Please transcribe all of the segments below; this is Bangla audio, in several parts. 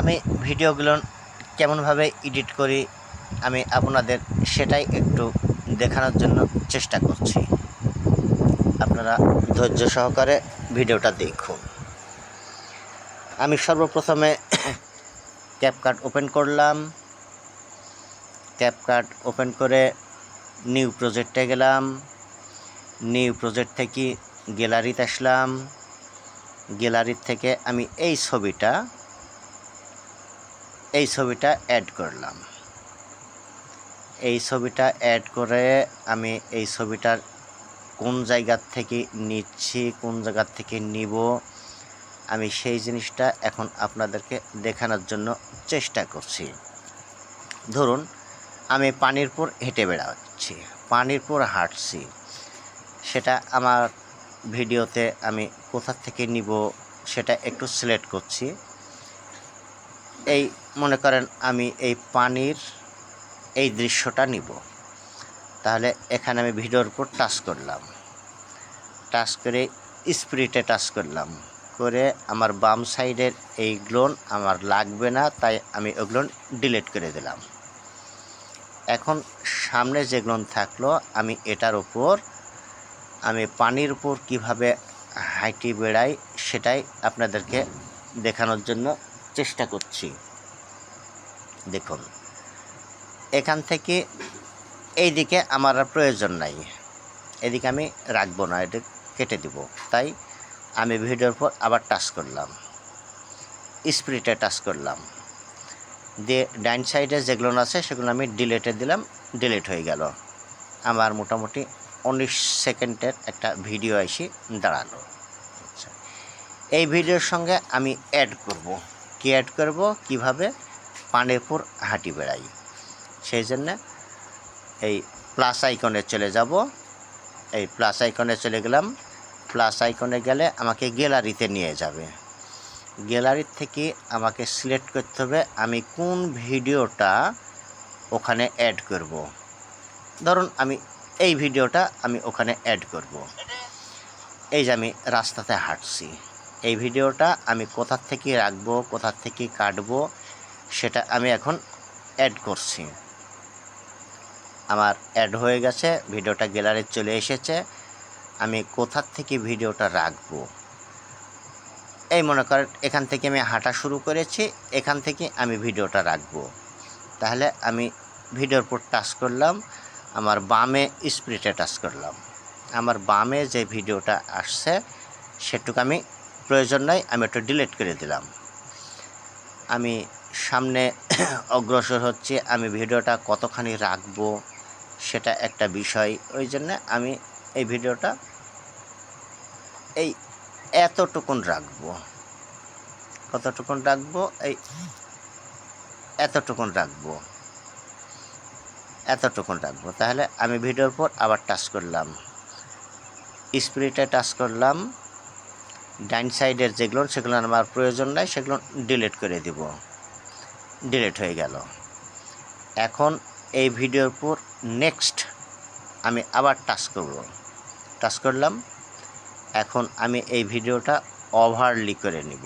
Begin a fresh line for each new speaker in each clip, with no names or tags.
আমি ভিডিওগুলো কেমনভাবে এডিট করি, আমি আপনাদের সেটাই একটু দেখানোর জন্য চেষ্টা করছি। আপনারা ধৈর্য সহকারে ভিডিওটা দেখুন। আমি সর্বপ্রথমে ক্যাপকার্ড ওপেন করলাম। ক্যাপকার্ড ওপেন করে নিউ প্রজেক্টে গেলাম। নিউ প্রজেক্ট থেকে গ্যালারিতে আসলাম। গ্যালারির থেকে আমি এই ছবিটা এই ছবিটা অ্যাড করলাম। এই ছবিটা অ্যাড করে আমি এই ছবিটার কোন জায়গার থেকে নিচ্ছি, কোন জায়গার থেকে নিব, আমি সেই জিনিসটা এখন আপনাদেরকে দেখানোর জন্য চেষ্টা করছি। ধরুন, আমি পানির পর হেঁটে বেড়াচ্ছি, পানির পর হাঁটছি, সেটা আমার ভিডিওতে আমি কোথা থেকে নিব, সেটা একটু সিলেক্ট করছি। এই, মনে করেন আমি এই পানির এই দৃশ্যটা নিব। তাহলে এখানে আমি ভিডিওর উপর টাচ করলাম। টাচ করে স্পিরিটে টাচ করলাম। করে আমার বাম সাইডের এই গ্লোন আমার লাগবে না, তাই আমি ওগুলো ডিলিট করে দিলাম। এখন সামনে যে গ্লোন থাকল, আমি এটার উপর, আমি পানির উপর কীভাবে হাইটি বেড়াই সেটাই আপনাদেরকে দেখানোর জন্য চেষ্টা করছি। দেখুন, এখান থেকে এই দিকে আমার আর প্রয়োজন নাই। এদিকে আমি রাখব না, এটা কেটে দিব। তাই আমি ভিডিওর পর আবার টাচ করলাম। স্পিরিটে টাচ করলাম। দিয়ে ডাইন সাইডে যেগুলো আছে, সেগুলো আমি ডিলেটে দিলাম, ডিলেট হয়ে গেল। আমার মোটামুটি উনিশ সেকেন্ডের একটা ভিডিও এসে দাঁড়াল। আচ্ছা এই ভিডিওর সঙ্গে আমি অ্যাড করব। কি অ্যাড করব, কীভাবে পানির উপর হাঁটি বেড়াই। সেই জন্য এই প্লাস আইকনে চলে যাব। এই প্লাস আইকনে চলে গেলাম। প্লাস আইকনে গেলে আমাকে গ্যালারিতে নিয়ে যাবে। গ্যালারির থেকে আমাকে সিলেক্ট করতে হবে, আমি কোন ভিডিওটা ওখানে অ্যাড করব। ধরুন আমি এই ভিডিওটা আমি ওখানে অ্যাড করব। এই যে আমি রাস্তাতে হাঁটছি। এই ভিডিওটা আমি কোথার থেকে রাখব কোথার থেকে কাটবো, সেটা আমি এখন অ্যাড করছি। আমার অ্যাড হয়ে গেছে, ভিডিওটা গ্যালারি চলে এসেছে, আমি কোথার থেকে ভিডিওটা রাখব? এই মনে করেন, এখান থেকে আমি হাঁটা শুরু করেছি, এখান থেকে আমি ভিডিওটা রাখব। তাহলে আমি ভিডিওর উপর টাচ করলাম, আমার বামে স্প্রিটে টাচ করলাম। আমার বামে যে ভিডিওটা আসছে, সেটুকু আমি প্রয়োজন নয় আমি একটু ডিলিট করে দিলাম। আমি সামনে অগ্রসর হচ্ছে, আমি ভিডিওটা কতখানি রাখব সেটা একটা বিষয়। ওই জন্য আমি এই ভিডিওটা এই এতটুকুন রাখব। কতটুকুন রাখব? এই এতটুকুন রাখব। এতটুকুন রাখব। তাহলে আমি ভিডিওর পর আবার টাচ করলাম। স্পিরিটে টাচ করলাম। ডাইন সাইডের যেগুলো, সেগুলো আমার প্রয়োজন নাই, সেগুলো ডিলিট করে দিব। ডিলিট হয়ে গেল। এখন এই ভিডিওর পর নেক্সট আমি আবার টাচ করব। টাচ করলাম। এখন আমি এই ভিডিওটা ওভারলি করে নিব।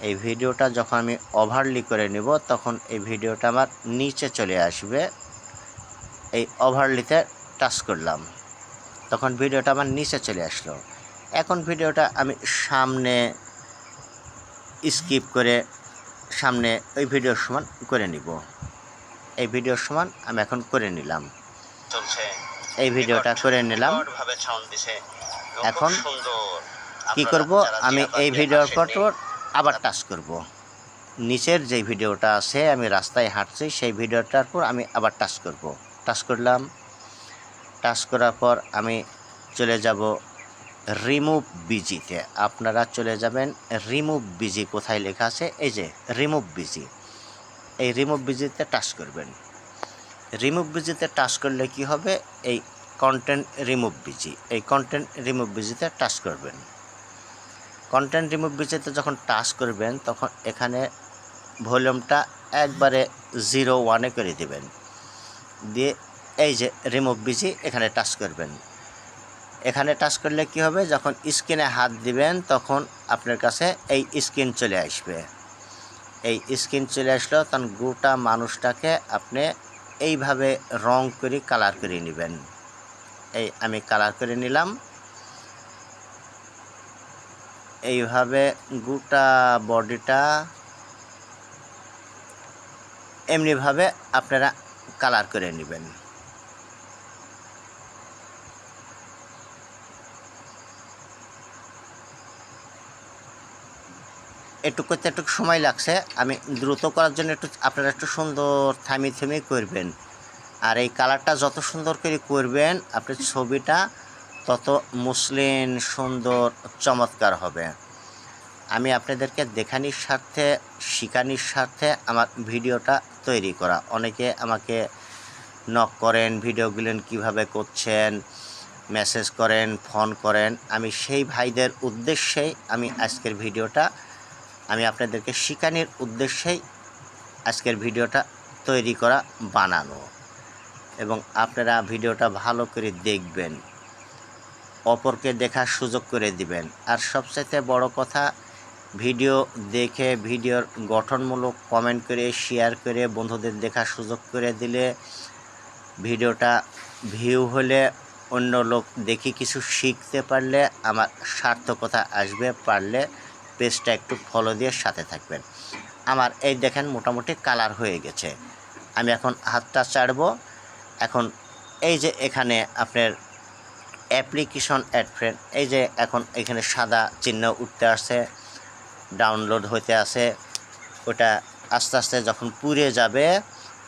এই ভিডিওটা যখন আমি ওভারলি করে নিব, তখন এই ভিডিওটা আমার নিচে চলে আসবে। এই ওভারলিতে টাচ করলাম। তখন ভিডিওটা আমার নিচে চলে আসলো। এখন ভিডিওটা আমি সামনে স্কিপ করে সামনে ওই ভিডিওর সমান করে নিব। এই ভিডিওর সমান আমি এখন করে নিলাম। এই ভিডিওটা করে নিলাম। এখন কি করব? আমি এই ভিডিওর পর আবার টাচ করব। নিচের যে ভিডিওটা আছে আমি রাস্তায় হাঁটছি সেই ভিডিওটার পর আমি আবার টাচ করব। টাচ করলাম। টাচ করার পর আমি চলে যাব রিমুভ বিজিতে আপনারা চলে যাবেন রিমুভ বিজি কোথায় লেখা আছে? এই যে রিমুভ বিজি। এই রিমুভ বিজিতে টাচ করবেন। রিমুভ বিজিতে টাচ করলে কি হবে? এই কন্টেন্ট রিমুভ বিজি। এই কন্টেন্ট রিমুভ বিজিতে টাচ করবেন। কন্টেন্ট রিমুভ বিজিতে যখন টাচ করবেন, তখন এখানে ভলিউমটা একবারে জিরো ওয়ানে করে দেবেন। দিয়ে এই যে রিমুভ বিজি এখানে টাচ করবেন। এখানে টাচ করলে কি হবে? যখন স্ক্রিনে হাত দিবেন, তখন আপনার কাছে এই স্ক্রিন চলে আসবে। এই স্কিন চলে আসলো, তখন গোটা মানুষটাকে আপনি এইভাবে রং করে কালার করে নেবেন। এই আমি কালার করে নিলাম। এইভাবে গোটা বডিটা এমনিভাবে আপনারা কালার করে নেবেন। একটু করতে একটু সময় লাগছে। আমি দ্রুত করার জন্য একটু আপনারা একটু সুন্দর থামি থামি করবেন। আর এই কালারটা যত সুন্দর করে করবেন, আপনার ছবিটা তত মসলিন, সুন্দর, চমৎকার হবে। আমি আপনাদেরকে দেখানির স্বার্থে, শিখানির স্বার্থে আমার ভিডিওটা তৈরি করা। অনেকে আমাকে নক করেন ভিডিওগুলো কীভাবে করছেন মেসেজ করেন ফোন করেন। আমি সেই ভাইদের উদ্দেশ্যেই আমি আজকের ভিডিওটা আমি আপনাদেরকে শিখানির উদ্দেশ্যেই আজকের ভিডিওটা তৈরি করা বানানো। এবং আপনারা ভিডিওটা ভালো করে দেখবেন, অপরকে দেখার সুযোগ করে দিবেন। আর সবচাইতে বড় কথা, ভিডিও দেখে, ভিডিওর গঠনমূলক কমেন্ট করে, শেয়ার করে, বন্ধুদের দেখার সুযোগ করে দিলে ভিডিওটা ভিউ হলে অন্য লোক দেখি কিছু শিখতে পারলে, আমার সার্থকতা আসবে, পারলে পেজটা একটু ফলো দিয়ে সাথে থাকবেন। আমার এই দেখেন মোটামুটি কালার হয়ে গেছে। আমি এখন হাতটা চাড়বো এখন এই যে এখানে আপনার অ্যাপ্লিকেশন অ্যাড ফ্রেন্ড এই যে এখন এখানে সাদা চিহ্ন উঠতে আসছে ডাউনলোড হতে আসে, ওটা আস্তে আস্তে যখন পুড়ে যাবে,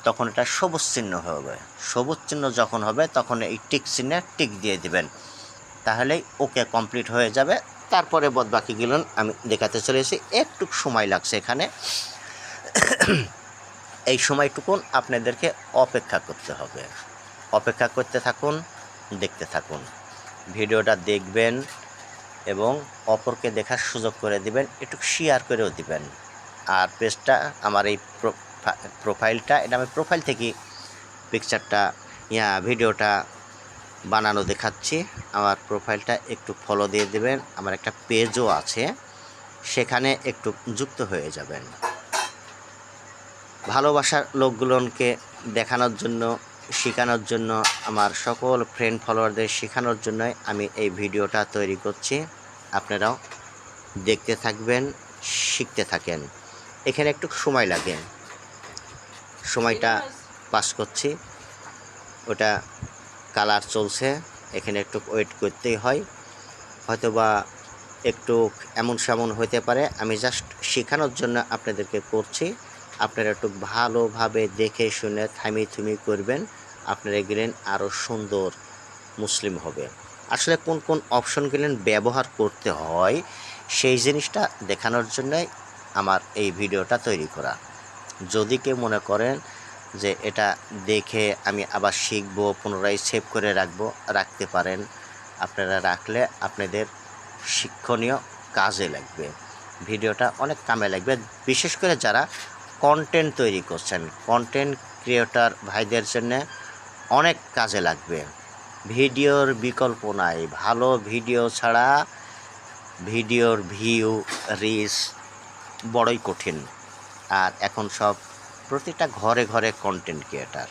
তখন এটা সবুজ চিহ্ন হবে। সবুজ চিহ্ন যখন হবে, তখন এই টিক চিহ্নে টিক দিয়ে দিবেন। তাহলেই ওকে কমপ্লিট হয়ে যাবে। তারপরে বদ বাকিগুলো আমি দেখাতে চলেছি। একটু সময় লাগছে এখানে। এই সময়টুকুন আপনাদেরকে অপেক্ষা করতে হবে। অপেক্ষা করতে থাকুন, দেখতে থাকুন। ভিডিওটা দেখবেন এবং অপরকে দেখার সুযোগ করে দিবেন, একটু শেয়ার করেও দিবেন। আর পেজটা, আমার এই প্রোফাইলটা এটা আমি প্রোফাইল থেকে পিকচারটা ইয়া ভিডিওটা বানানো দেখাচ্ছি। আমার প্রোফাইলটা একটু ফলো দিয়ে দেবেন। আমার একটা পেজও আছে। সেখানে একটু যুক্ত হয়ে যাবেন। ভালোবাসার লোকগুলোকে দেখানোর জন্য শেখানোর জন্য আমার সকল ফ্রেন্ড ফলোয়ারদের শেখানোর জন্যই আমি এই ভিডিওটা তৈরি করছি। আপনারাও দেখতে থাকবেন শিখতে থাকেন। এখানে একটু সময় লাগে। সময়টা পাস করছি। ওটা কালার চলছে। এখানে একটু ওয়েট করতেই হয়। হয়তোবা একটু এমন সেমন হতে পারে। আমি জাস্ট শেখানোর জন্য আপনাদেরকে করছি। আপনারা একটু ভালোভাবে দেখে শুনে থামি থুমি করবেন। আপনারা গেলেন আরও সুন্দর মুসলিম হবে। আসলে কোন কোন অপশনগুলো ব্যবহার করতে হয়, সেই জিনিসটা দেখানোর জন্যই আমার এই ভিডিওটা তৈরি করা। যদি কেউ মনে করেন যে এটা দেখে আমি আবার শিখব, পুনরায় সেভ করে রাখব, রাখতে পারেন। আপনারা রাখলে আপনাদের শিক্ষণীয় কাজে লাগবে। ভিডিওটা অনেক কামে লাগবে। বিশেষ করে যারা কন্টেন্ট তৈরি করছেন কন্টেন্ট ক্রিয়েটর ভাইদের জন্য অনেক কাজে লাগবে। ভিডিওর বিকল্প নাই। ভালো ভিডিও ছাড়া ভিডিওর ভিউ রিচ বড়ই কঠিন। আর এখন সব প্রতিটা ঘরে ঘরে কন্টেন্ট ক্রিয়েটার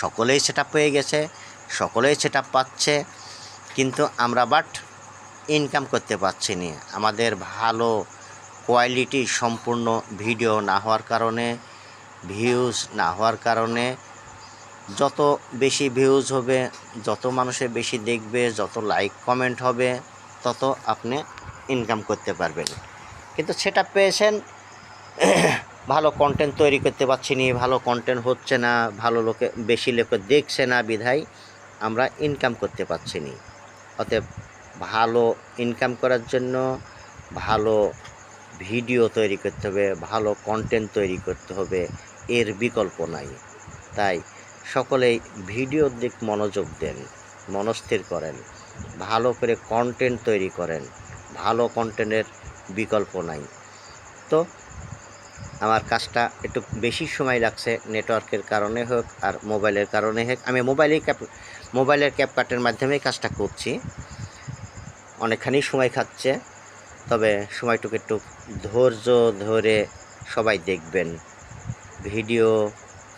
সকলেই সেটা পেয়ে গেছে, সকলেই সেটা পাচ্ছে, কিন্তু আমরা বাট ইনকাম করতে পারছি না। আমাদের ভালো কোয়ালিটি সম্পূর্ণ ভিডিও না হওয়ার কারণে ভিউজ না হওয়ার কারণে, যত বেশি ভিউজ হবে, যত মানুষে বেশি দেখবে, যত লাইক কমেন্ট হবে, তত আপনি ইনকাম করতে পারবেন। কিন্তু সেটা পেয়েছেন ভালো কন্টেন্ট তৈরি করতে পারছি না, ভালো কন্টেন্ট হচ্ছে না, ভালো লোকে, বেশি লোকে দেখছে না বিধায় আমরা ইনকাম করতে পারছি না। অতএব ভালো ইনকাম করার জন্য ভালো ভিডিও তৈরি করতে হবে, ভালো কন্টেন্ট তৈরি করতে হবে, এর বিকল্প নাই। তাই সকলেই ভিডিওর দিক মনোযোগ দেন, মনস্থির করেন, ভালো করে কন্টেন্ট তৈরি করেন, ভালো কন্টেন্টের বিকল্প নাই। তো আমার কাজটা একটু বেশি সময় লাগছে নেটওয়ার্কের কারণে হোক আর মোবাইলের কারণে হোক। আমি মোবাইলেই ক্যাপ মোবাইলের ক্যাপকাটের মাধ্যমেই কাজটা করছি। অনেকখানি সময় খাচ্ছে, তবে সময়টুকু একটু ধৈর্য ধরে সবাই দেখবেন। ভিডিও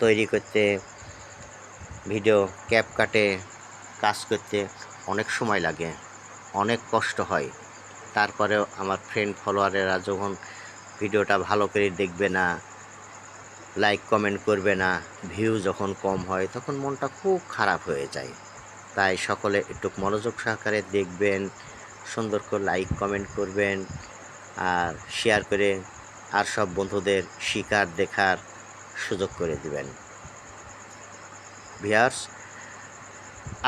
তৈরি করতে, ভিডিও ক্যাপ কাটে কাজ করতে অনেক সময় লাগে, অনেক কষ্ট হয়। তারপরেও আমার ফ্রেন্ড ফলোয়ারেরা যখন ভিডিওটা ভালো করে দেখবে না লাইক কমেন্ট করবে না ভিউ যখন কম হয় তখন মনটা খুব খারাপ হয়ে যায়। তাই সকলে একটু মনোযোগ সহকারে দেখবেন, সুন্দর করে লাইক কমেন্ট করবেন, আর শেয়ার করে আর সব বন্ধুদের শিকার দেখার সুযোগ করে দিবেন। ভিয়ার্স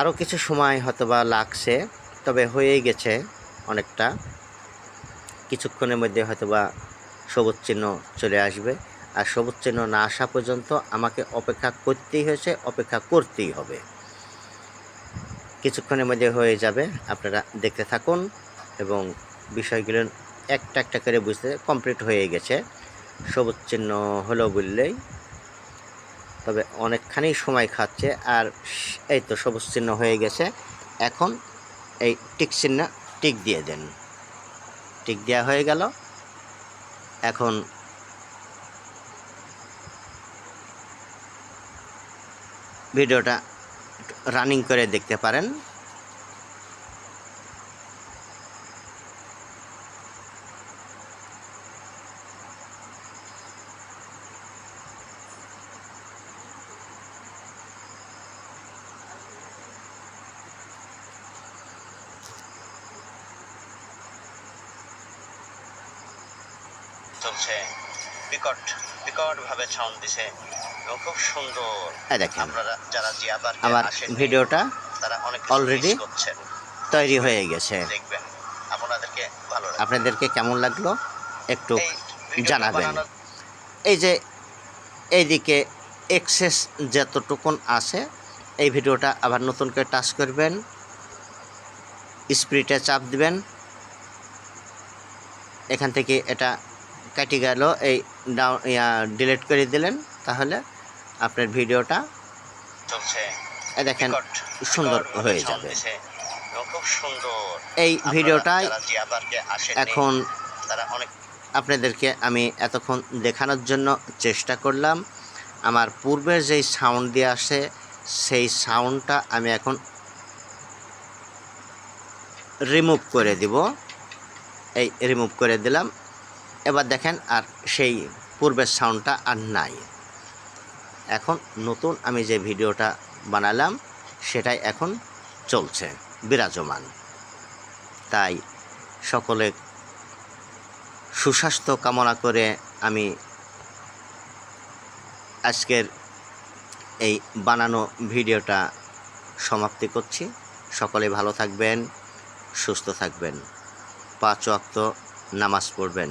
আরও কিছু সময় হয়তোবা লাগছে, তবে হয়েই গেছে অনেকটা। কিছুক্ষণের মধ্যে হয়তোবা সবুজ চিহ্ন চলে আসবে। আর সবুজ চিহ্ন না আসা পর্যন্ত আমাকে অপেক্ষা করতেই হয়েছে, অপেক্ষা করতেই হবে। কিছুক্ষণের মধ্যে হয়ে যাবে, আপনারা দেখতে থাকুন এবং বিষয়গুলো একটা একটা করে বুঝতে কমপ্লিট হয়ে গেছে। সবুজ চিহ্ন হলো বললেই, তবে অনেকখানি সময় খাচ্ছে আর এই তো সবুজ চিহ্ন হয়ে গেছে। এখন এই টিক চিহ্ন টিক দিয়ে দেন। টিক দেওয়া হয়ে গেল। এখন ভিডিওটা রানিং করে দেখতে পারেন।
চলছে। বিকট বিকট ভাবে সাউন্ড দিছে এবং খুব সুন্দর।
দেখেন।
আপনারা যারা জিয়া পার্কে
আমার ভিডিওটা
তারা অনেক
already
করছেন।
তৈরি হয়ে গেছে।
দেখবেন। আপনাদেরকে ভালো
আপনাদেরকে কেমন লাগল একটু জানাবেন। এই যে এইদিকে এক্সেস যতটুকুন আছে এই ভিডিওটা আবার নতুন করে টাচ করবেন। স্প্রিটে চাপ দিবেন। এখান থেকে এটা কেটে গেল এই ডাউন ডিলিট করে দিলেন তাহলে আপনার ভিডিওটা
চলছে।
দেখেন সুন্দর হয়ে যাবে। এই ভিডিওটাই এখন আপনাদেরকে আমি এতক্ষণ দেখানোর জন্য চেষ্টা করলাম। আমার পূর্বের যেই সাউন্ড দিয়ে আসে সেই সাউন্ডটা আমি এখন রিমুভ করে দিব। এই রিমুভ করে দিলাম। এবার দেখেন আর সেই পূর্বের সাউন্ডটা আর নাই। এখন নতুন আমি যে ভিডিওটা বানালাম, সেটাই এখন চলছে, বিরাজমান। তাই সকলে সুস্বাস্থ্য কামনা করে আমি আজকের এই বানানো ভিডিওটা সমাপ্তি করছি। সকলে ভালো থাকবেন, সুস্থ থাকবেন। পাঁচ ওয়াক্ত নামাজ পড়বেন।